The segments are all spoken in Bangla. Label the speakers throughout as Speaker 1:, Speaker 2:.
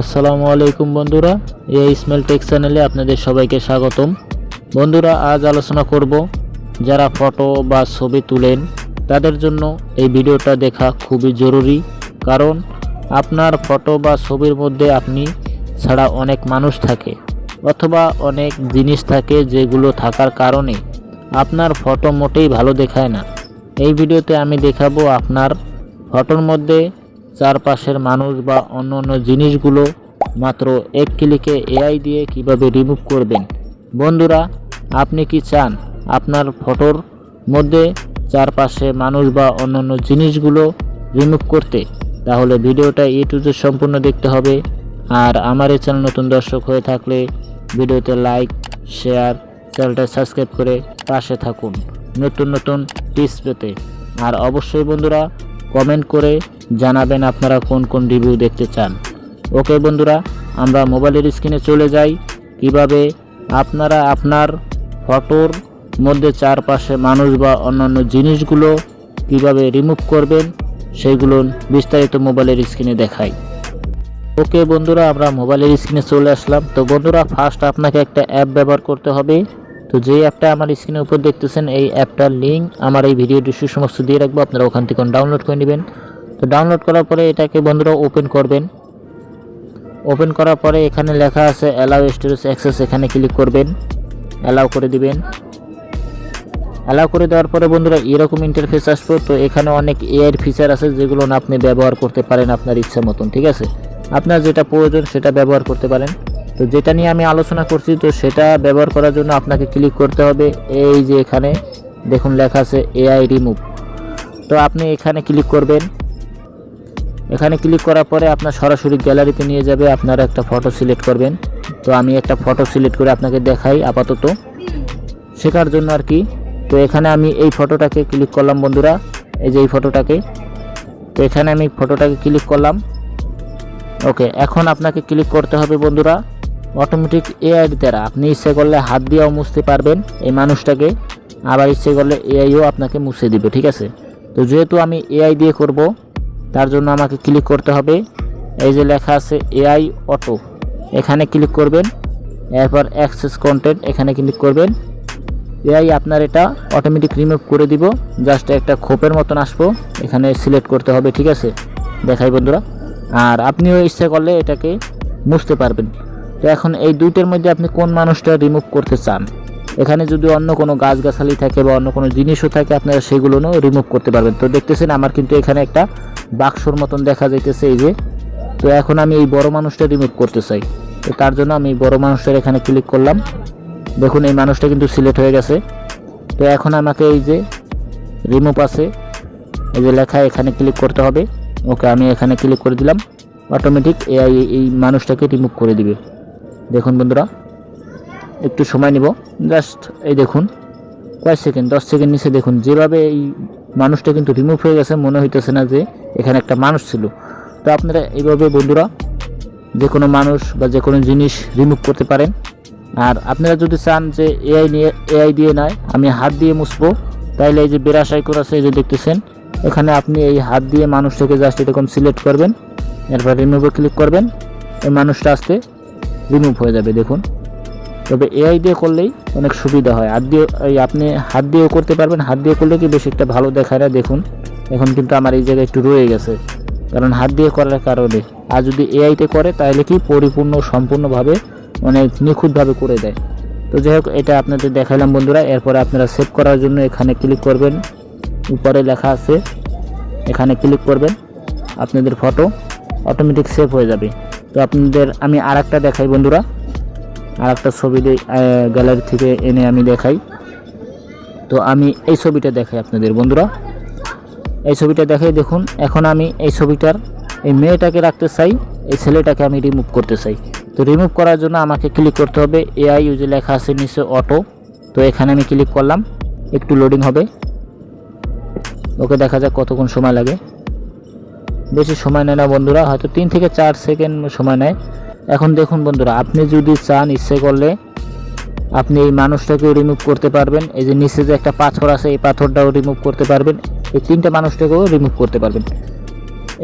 Speaker 1: আসসালামু আলাইকুম বন্ধুরা, এই স্মেল টেক চ্যানেলে আপনাদের সবাইকে স্বাগতম। বন্ধুরা, আজ আলোচনা করব যারা ফটো বা ছবি তুলেন, তাদের জন্য এই ভিডিওটা দেখা খুবই জরুরি। কারণ আপনার ফটো বা ছবির মধ্যে আপনি ছাড়া অনেক মানুষ থাকে, অথবা অনেক জিনিস থাকে যেগুলো থাকার কারণে আপনার ফটো মোটেই ভালো দেখায় না। এই ভিডিওতে আমি দেখাবো আপনার ফটোর মধ্যে চারপাশের মানুষ বা অন্য অন্য জিনিসগুলো মাত্র এক ক্লিকে এআই দিয়ে কীভাবে রিমুভ করবেন? বন্ধুরা, আপনি কি চান আপনার ফটোর মধ্যে চারপাশে মানুষ বা অন্যান্য জিনিসগুলো রিমুভ করতে? তাহলে ভিডিওটা এ টু জেড সম্পূর্ণ দেখতে হবে। আর আমার এই চ্যানেল নতুন দর্শক হয়ে থাকলে ভিডিওতে লাইক, শেয়ার, চ্যানেলটা সাবস্ক্রাইব করে পাশে থাকুন। নতুন নতুন টিপস পেতে। আর অবশ্যই বন্ধুরা, কমেন্ট করে জানাবেন আপনারা কোন কোন রিভিউ দেখতে চান। ওকে বন্ধুরা, আমরা মোবাইলের স্ক্রিনে চলে যাই। কীভাবে আপনারা আপনার ফটোর মধ্যে চারপাশে মানুষ বা অন্যান্য জিনিসগুলো কীভাবে রিমুভ করবেন, সেগুলো বিস্তারিত মোবাইলের স্ক্রিনে দেখাই। ওকে বন্ধুরা, আমরা মোবাইলের স্ক্রিনে চলে আসলাম। তো বন্ধুরা ফার্স্ট আপনাকে একটা অ্যাপ ব্যবহার করতে হবে। তো যে অ্যাপটা আমার স্ক্রিনের উপর দেখতেছেন, এই অ্যাপটার লিঙ্ক আমার এই ভিডিও ডিসক্রিপশন সমস্ত দিয়ে রাখব। আপনারা ওখান থেকে ডাউনলোড করে নেবেন। তো ডাউনলোড করার পরে এটাকে বন্ধুরা ওপেন করবেন। ওপেন করার পরে এখানে লেখা আছে অ্যালাউ স্টোরেজ অ্যাক্সেস এখানে ক্লিক করবেন। অ্যালাউ করে দিবেন। অ্যালাউ করে দেওয়ার পরে বন্ধুরা এরকম ইন্টারফেস আসবে, তো এখানে অনেক এআইয়ের ফিচার আছে যেগুলো না আপনি ব্যবহার করতে পারেন আপনার ইচ্ছা মতন, ঠিক আছে? আপনার যেটা প্রয়োজন সেটা ব্যবহার করতে পারেন। তো যেটা নিয়ে আমি আলোচনা করছি, তো সেটা ব্যবহার করার জন্য আপনাকে ক্লিক করতে হবে। এই যে এখানে দেখুন লেখা আছে এআই রিমুভ তো আপনি এখানে ক্লিক করবেন। এখানে ক্লিক করার পরে আপনার সরাসরি গ্যালারিতে নিয়ে যাবে, আপনারা একটা ফটো সিলেক্ট করবেন। তো আমি একটা ফটো সিলেক্ট করে আপনাকে দেখাই আপাতত। শেখার জন্য আর কি। তো এখানে আমি এই ফটোটাকে ক্লিক করলাম বন্ধুরা। এই যে এই ফটোটাকে তো এখানে আমি ফটোটাকে ক্লিক করলাম। ওকে এখন আপনাকে ক্লিক করতে হবে বন্ধুরা। অটোমেটিক এআই দ্বারা। আপনি ইচ্ছে করলে হাত দিয়েও মুছতে পারবেন এই মানুষটাকে। আবার ইচ্ছে করলে এআইও আপনাকে মুছে দিবে, ঠিক আছে? তো যেহেতু আমি এআই দিয়ে করব তার জন্য আমাকে ক্লিক করতে হবে। এই যে লেখা আছে এআই অটো এখানে ক্লিক করবেন। এরপর অ্যাক্সেস কন্টেন্ট এখানে ক্লিক করবেন। এআই আপনার এটা অটোমেটিক রিমুভ করে দিব। জাস্ট একটা খোপের মতন আসব। এখানে সিলেক্ট করতে হবে, ঠিক আছে? দেখাই বন্ধুরা। আর আপনিও ইচ্ছা করলে এটাকে মুছতে পারবেন। তো এখন এই দুইটার মধ্যে আপনি কোন মানুষটা রিমুভ করতে চান? এখানে যদি অন্য কোনো গাছগাছালি থাকে বা অন্য কোনো জিনিসও থাকে, আপনারা সেগুলোও রিমুভ করতে পারবেন। তো দেখতেছেন আমার কিন্তু এখানে একটা বাক্সর মতন দেখা যাইতেছে এই যে। তো এখন আমি এই বড় মানুষটা রিমুভ করতে চাই। তো তার জন্য আমি বড় মানুষটার এখানে ক্লিক করলাম। দেখুন, এই মানুষটা কিন্তু সিলেক্ট হয়ে গেছে। তো এখন আমাকে এই যে রিমুভ আছে। এই যে লেখা এখানে ক্লিক করতে হবে। ওকে, আমি এখানে ক্লিক করে দিলাম। অটোমেটিক এআই এই মানুষটাকে রিমুভ করে দিবে। দেখুন বন্ধুরা, একটু সময় নিব। জাস্ট এই দেখুন, কয়েক সেকেন্ড, দশ সেকেন্ড নিচে দেখুন। যেভাবে এই মানুষটা কিন্তু রিমুভ হয়ে গেছে, মনে হইতেছে না যে এখানে একটা মানুষ ছিল। তো আপনারা এইভাবে বন্ধুরা যে কোনো মানুষ বা যে কোনো জিনিস রিমুভ করতে পারেন। আর আপনারা যদি চান যে এআই নিয়ে এআই দিয়ে নয়, আমি হাত দিয়ে মুছবো, তাইলে এই যে বেরাস আইকন আছে, এই যে দেখতেছেন, এখানে আপনি এই হাত দিয়ে মানুষটাকে জাস্ট এরকম সিলেক্ট করবেন, এরপর রিমুভে ক্লিক করবেন, এই মানুষটা আসতে রিমুভ হয়ে যাবে, দেখুন। তবে এআই দিয়ে করলেই অনেক সুবিধা হয়। হাত দিয়ে আপনি হাত দিয়েও করতে পারবেন। হাত দিয়ে করলে কি বেশি একটা ভালো দেখায় না? দেখুন, এখন কিন্তু আমার এই জায়গায় একটু রয়ে গেছে। কারণ হাত দিয়ে করার কারণে। আর যদি এআইতে করে, তাহলে কি পরিপূর্ণ, সম্পূর্ণভাবে অনেক নিখুঁতভাবে করে দেয়। তো যাই হোক, এটা আপনাদের দেখাইলাম বন্ধুরা। এরপরে আপনারা সেভ করার জন্য এখানে ক্লিক করবেন। উপরে লেখা আছে, এখানে ক্লিক করবেন। আপনাদের ফটো অটোমেটিক সেভ হয়ে যাবে। তো আপনাদের, আমি আর একটা দেখাই বন্ধুরা। আর একটা ছবি গ্যালারি থেকে এনে আমি দেখাই। তো আমি এই ছবিটা দেখাই আপনাদের, বন্ধুরা। এই ছবিটা দেখাই, দেখুন, এখন আমি এই ছবিটার এই মেয়েটাকে রাখতে চাই, এই ছেলেটাকে আমি রিমুভ করতে চাই। তো রিমুভ করার জন্য আমাকে ক্লিক করতে হবে এআই ইউজে লেখা আছে নিচে অটো তো এখানে আমি ক্লিক করলাম, একটু লোডিং হবে। ওকে, দেখা যাক কতক্ষণ সময় লাগে। বেশি সময় নেয় না, বন্ধুরা, হয়তো তিন থেকে চার সেকেন্ড সময় নেয়। এখন দেখুন বন্ধুরা, আপনি যদি চান ইচ্ছে করলে আপনি এই মানুষটাকেও রিমুভ করতে পারবেন। এই যে নিচে যে একটা পাথর আছে, এই পাথরটাও রিমুভ করতে পারবেন। এই তিনটা মানুষটাকেও রিমুভ করতে পারবেন।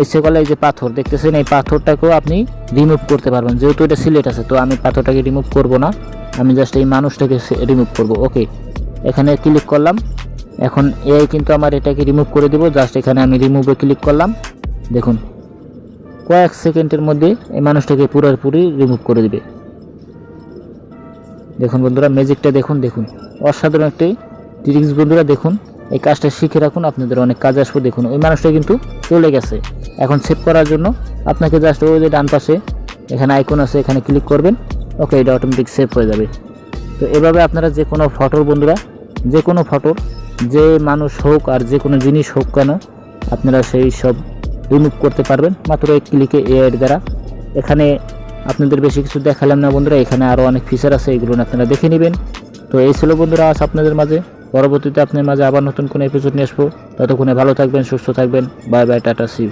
Speaker 1: ইচ্ছে করলে এই যে পাথর, দেখতেছেন এই পাথরটাকেও আপনি রিমুভ করতে পারবেন। যেহেতু এটা সিলেট আছে, তো আমি পাথরটাকে রিমুভ করব না। আমি জাস্ট এই মানুষটাকে রিমুভ করব। ওকে এখানে ক্লিক করলাম। এখন এআই কিন্তু আমার এটাকে রিমুভ করে দেবো। জাস্ট এখানে আমি রিমুভে ক্লিক করলাম। দেখুন কয়েক সেকেন্ডের মধ্যে এই মানুষটাকে পুরোপুরি রিমুভ করে দেবে। দেখুন বন্ধুরা ম্যাজিকটা দেখুন দেখুন। অসাধারণ একটি ট্রিক্স বন্ধুরা, দেখুন। এই কাজটা শিখে রাখুন, আপনাদের অনেক কাজে আসবে, দেখুন। ওই মানুষটা কিন্তু চলে গেছে। এখন সেভ করার জন্য আপনাকে জাস্ট ওই যে ডান পাশে এখানে আইকন আছে, এখানে ক্লিক করবেন। ওকে এটা অটোমেটিক সেভ হয়ে যাবে। তো এভাবে আপনারা যে কোনো ফটোর বন্ধুরা, যে কোনো ফটোর যে মানুষ হোক আর যে কোনো জিনিস হোক কেন, আপনারা সেই সব রিমুভ করতে পারবেন। মাত্র এক ক্লিকে এআইয়ের দ্বারা। এখানে আপনাদের বেশি কিছু দেখালাম না বন্ধুরা, এখানে আরও অনেক ফিচার আছে, এগুলো আপনারা দেখে নেবেন। তো এই ছিল বন্ধুরা আজ আপনাদের মাঝে। পরবর্তীতে আপনার মাঝে আবার নতুন কোনো এপিসোড নিয়ে আসব। ততক্ষণে ভালো থাকবেন, সুস্থ থাকবেন। Bye bye tata see you